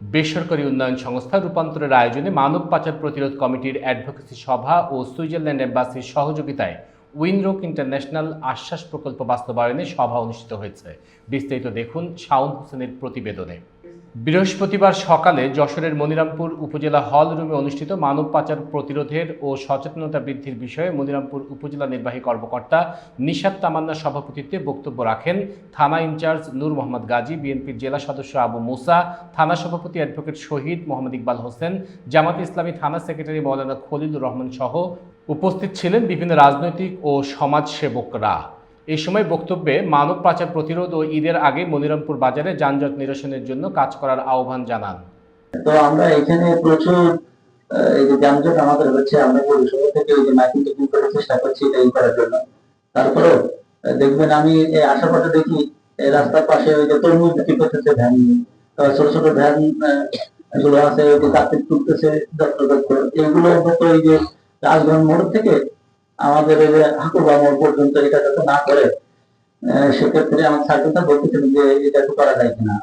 বেসরকারি উন্নয়ন সংস্থা রূপান্তরের আয়োজনে মানব পাচার প্রতিরোধ কমিটির অ্যাডভোকেসি সভা ও সুইজারল্যান্ড এম্বাসির সহযোগিতায় উইনরোক ইন্টারন্যাশনাল আশ্বাস প্রকল্প বাস্তবায়নে সভা অনুষ্ঠিত হয়েছে। বিস্তারিত দেখুন শাউন হোসেনের প্রতিবেদনে। বৃহস্পতিবার সকালে যশোরের মনিরামপুর উপজেলা হল রুমে অনুষ্ঠিত মানব পাচার প্রতিরোধের ও সচেতনতা বৃদ্ধির বিষয়ে মনিরামপুর উপজেলা নির্বাহী কর্মকর্তা নিশাদ তামান্নার সভাপতিত্বে বক্তব্য রাখেন থানা ইনচার্জ নূর মোহাম্মদ গাজী, বিএনপির জেলা সদস্য আবু মুসা, থানা সভাপতি অ্যাডভোকেট শহীদ মোহাম্মদ ইকবাল হোসেন, জামাত ইসলামী থানা সেক্রেটারি মৌলানা খলিলুর রহমান সহ উপস্থিত ছিলেন বিভিন্ন রাজনৈতিক ও সমাজসেবকরা। এই সময় বক্তব্যে মানব পাচার প্রতিরোধ ও ঈদের আগে মনিরামপুর বাজারে যানজট নিরসনের জন্য কাজ করার আহ্বান জানান। তো আমরা এখানে প্রচুর যানজট আমাদের হচ্ছে, আমরা থেকে ওই যে মাইকিং টিকিং করার চেষ্টা করছি করার জন্য। তারপরেও দেখবেন আমি এই আশেপাশে দেখি রাস্তার পাশে ওই যে তরমুজ বিক্রি করতেছে ভ্যান ছোট ছোট ভ্যান আছে, ওই যে কার্পেট তুলতেছে এগুলো এই যে রাজভবন মোড় থেকে আমাদের এই যে হাকুবা বাবা পর্যন্ত এটা যাতে না করে সেক্ষেত্রে আমার সার্কেলটা বলতেছেন যে এটা তো করা যায় কিনা।